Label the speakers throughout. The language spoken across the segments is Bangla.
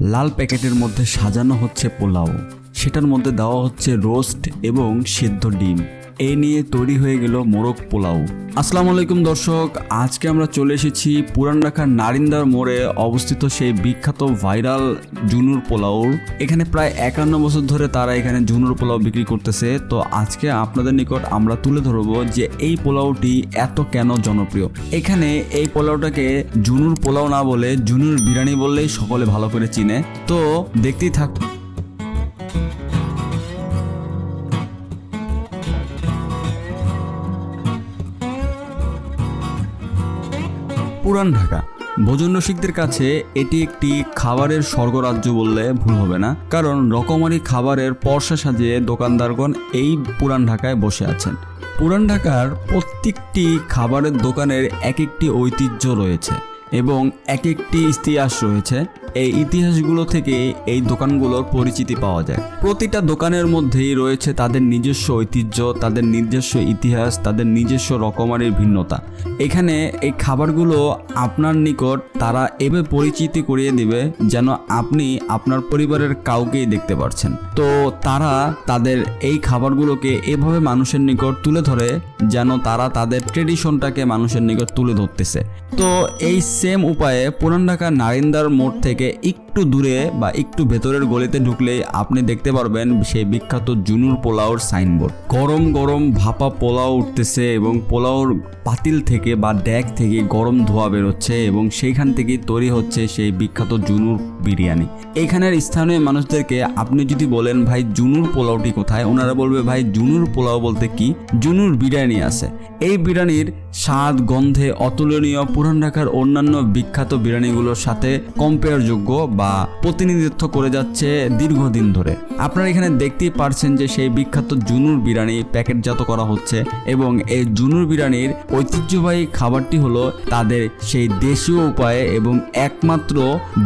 Speaker 1: লাল প্যাকেটের মধ্যে সাজানো হচ্ছে পোলাও। সেটার মধ্যে দেওয়া হচ্ছে রোস্ট এবং সেদ্ধ ডিম। এ নিয়ে তৈরি হয়ে গেল মোরগ পোলাও। আসসালামু আলাইকুম দর্শক, আজকে আমরা চলে এসেছি পুরান ঢাকার নারিন্দার মোড়ে অবস্থিত সেই বিখ্যাত ভাইরাল জুনুর পোলাও। এখানে প্রায় একান্ন বছর ধরে তারা এখানে জুনুর পোলাও বিক্রি করতেছে। তো আজকে আপনাদের নিকট আমরা তুলে ধরবো যে এই পোলাওটি এত কেন জনপ্রিয়। এখানে এই পোলাওটাকে জুনুর পোলাও না বলে জুনুর বিরিয়ানি বললেই সকলে ভালো করে চিনে। তো দেখতেই থাক পুরান ঢাকা। ভোজন রসিকদের কাছে এটি একটি খাবারের স্বর্গরাজ্য বললে ভুল হবে না, কারণ রকমারি খাবারের পর্সা সাজিয়ে দোকানদারগণ এই পুরান ঢাকায় বসে আছেন। পুরান ঢাকার প্রত্যেকটি খাবারের দোকানের এক একটি ঐতিহ্য রয়েছে এবং এক একটি ইতিহাস রয়েছে। এই ইতিহাসগুলো থেকে এই দোকানগুলোর পরিচিতি পাওয়া যায়। প্রতিটা দোকানের মধ্যেই রয়েছে তাদের নিজস্ব ঐতিহ্য, তাদের নিজস্ব ইতিহাস, তাদের নিজস্ব রকমারির ভিন্নতা। এখানে এই খাবারগুলো আপনার নিকট তারা এভাবে পরিচিতি করিয়ে দিবে যেন আপনি আপনার পরিবারের কাউকেই দেখতে পারছেন। তো তারা তাদের এই খাবারগুলোকে এভাবে মানুষের নিকট তুলে ধরে যেন তারা তাদের ট্রেডিশনটাকে মানুষের নিকট তুলে ধরতেছে। তো এই সেম উপায়ে পুরান ঢাকার নারিন্দার মোড় থেকে ve ilk একটু দূরে বা একটু ভেতরের গলিতে ঢুকলেই আপনি দেখতে পারবেন সেই বিখ্যাত জুনুর পোলাওর সাইনবোর্ড। গরম গরম ভাপা পোলাও উঠতেছে এবং পোলাওর পাতিল থেকে বা ড্যাক থেকে গরম ধোয়া বেরোচ্ছে এবং সেইখান থেকে তৈরি হচ্ছে সেই বিখ্যাত জুনুর বিরিয়ানি। এখানের স্থানীয় মানুষদেরকে আপনি যদি বলেন, ভাই, জুনুর পোলাওটি কোথায়? ওনারা বলবে, ভাই, জুনুর পোলাও বলতে কি? জুনুর বিরিয়ানি আছে। এই বিরিয়ানির স্বাদ, গন্ধে অতুলনীয়, পুরান ঢাকার অন্যান্য বিখ্যাত বিরিয়ানিগুলোর সাথে কম্পেয়ারযোগ্য বা প্রতিনিধিত্ব করে যাচ্ছে দীর্ঘদিন ধরে। আপনারা এখানে দেখতেই পারছেন যে সেই বিখ্যাত জুনুর বিরিয়ানি প্যাকেটজাত করা হচ্ছে এবং এই জুনুর বিরিয়ানির ঐতিহ্যবাহী খাবারটি হলো তাদের সেই দেশীয় উপায়ে এবং একমাত্র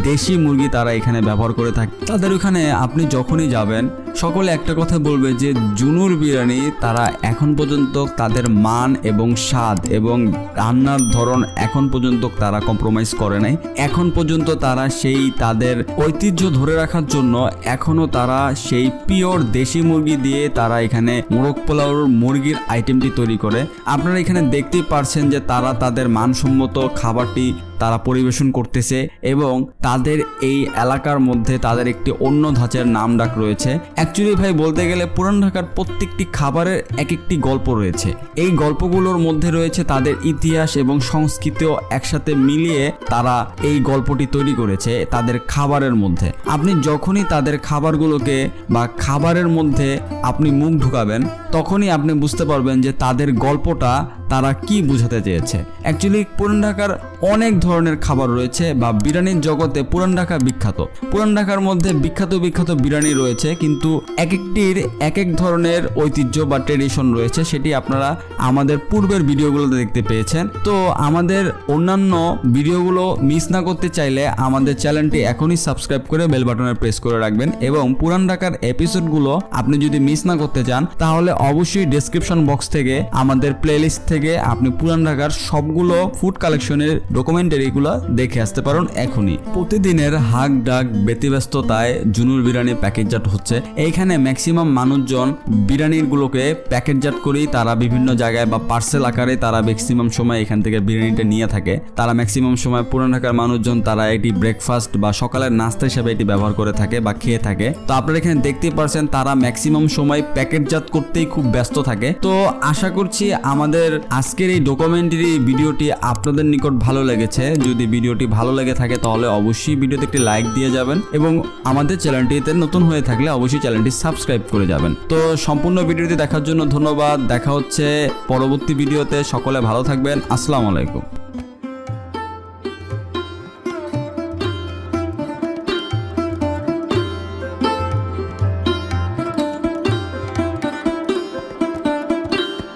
Speaker 1: দেশি মুরগি তারা এখানে ব্যবহার করে থাকে। তাদের ওখানে আপনি যখনই যাবেন সকলে একটা কথা বলবে যে জুনুর বিরিয়ানি তারা এখন পর্যন্ত তাদের মান এবং স্বাদ এবং রান্নার ধরন এখন পর্যন্ত তারা কম্প্রোমাইজ করে নাই। এখন পর্যন্ত তারা সেই তাদের ঐতিহ্য ধরে রাখার জন্য এখনও তারা সেই পিওর দেশি মুরগি দিয়ে তারা এখানে মোরগ পোলাওর মুরগির আইটেমটি তৈরি করে। আপনারা এখানে দেখতেই পারছেন যে তারা তাদের মানসম্মত খাবারটি তারা পরিবেশন করতেছে এবং তাদের এই এলাকার মধ্যে তাদের একটি অন্য ধাঁচের নাম ডাক রয়েছে। অ্যাকচুয়ালি ভাই বলতে গেলে পুরান ঢাকার প্রত্যেকটি খাবারের এক একটি গল্প রয়েছে। এই গল্পগুলোর মধ্যে রয়েছে তাদের ইতিহাস এবং সংস্কৃতিও একসাথে মিলিয়ে তারা এই গল্পটি তৈরি করেছে তাদের খাবারের মধ্যে। আপনি যখনই তাদের খাবারগুলোকে বা খাবারের মধ্যে আপনি মুখ ঢুকাবেন, তখনই আপনি বুঝতে পারবেন যে তাদের গল্পটা তারা কি বোঝাতে চেয়েছে? অ্যাকচুয়ালি পুরান ঢাকার অনেক ধরনের খাবার রয়েছে বা বিরিয়ানির জগতে পুরান ঢাকা বিখ্যাত। পুরান ঢাকার মধ্যে বিখ্যাত বিখ্যাত বিরিয়ানি রয়েছে, কিন্তু এক একটির এক এক ধরনের ঐতিহ্য বা ট্রেডিশন রয়েছে, সেটি আপনারা আমাদের পূর্বের ভিডিওগুলোতে দেখতে পেয়েছেন। তো আমাদের অন্যান্য ভিডিওগুলো মিস না করতে চাইলে আমাদের চ্যানেলটি এখনই সাবস্ক্রাইব করে বেল বাটনে প্রেস করে রাখবেন এবং পুরান ঢাকার এপিসোডগুলো আপনি যদি মিস না করতে চান, তাহলে অবশ্যই ডেসক্রিপশন বক্স থেকে আমাদের প্লেলিস্ট থেকে আপনি পুরান ঢাকার সবগুলো ফুড কালেকশনের ডকুমেন্টারিগুলো দেখে আসতে পারেন এখনই। প্রতিদিনের হাক ডাক ব্যতিব্যস্ততায় জুনুর বিরিয়ানি প্যাকেটজাত হচ্ছে। এইখানে ম্যাক্সিমাম মানুষজন বিরিয়ানিগুলোকে প্যাকেটজাত করেই তারা বিভিন্ন জায়গায় বা পার্সেল আকারে তারা ম্যাক্সিমাম সময় এখান থেকে বিরিয়ানিটা নিয়ে থাকে। তারা ম্যাক্সিমাম সময় পুরান ঢাকার মানুষজন তারা এটি ব্রেকফাস্ট বা সকালের নাস্তা হিসেবে এটি ব্যবহার করে থাকে বা খেয়ে থাকে। তো আপনারা এখানে দেখতে পারছেন তারা ম্যাক্সিমাম সময় প্যাকেটজাত করতেই খুব ব্যস্ত থাকে। তো আশা করছি আমাদের আজকের এই ডকুমেন্টারি ভিডিওটি আপনাদের নিকট ভালো লেগেছে। যদি ভিডিওটি ভালো লেগে থাকে, তাহলে অবশ্যই ভিডিওতে একটি লাইক দিয়ে যাবেন এবং আমাদের চ্যানেলটিতে নতুন হয়ে থাকলে অবশ্যই চ্যানেলটি সাবস্ক্রাইব করে যাবেন। তো সম্পূর্ণ ভিডিওটি দেখার জন্য ধন্যবাদ। দেখা হচ্ছে পরবর্তী ভিডিওতে। সকলে ভালো থাকবেন। আসসালামু আলাইকুম।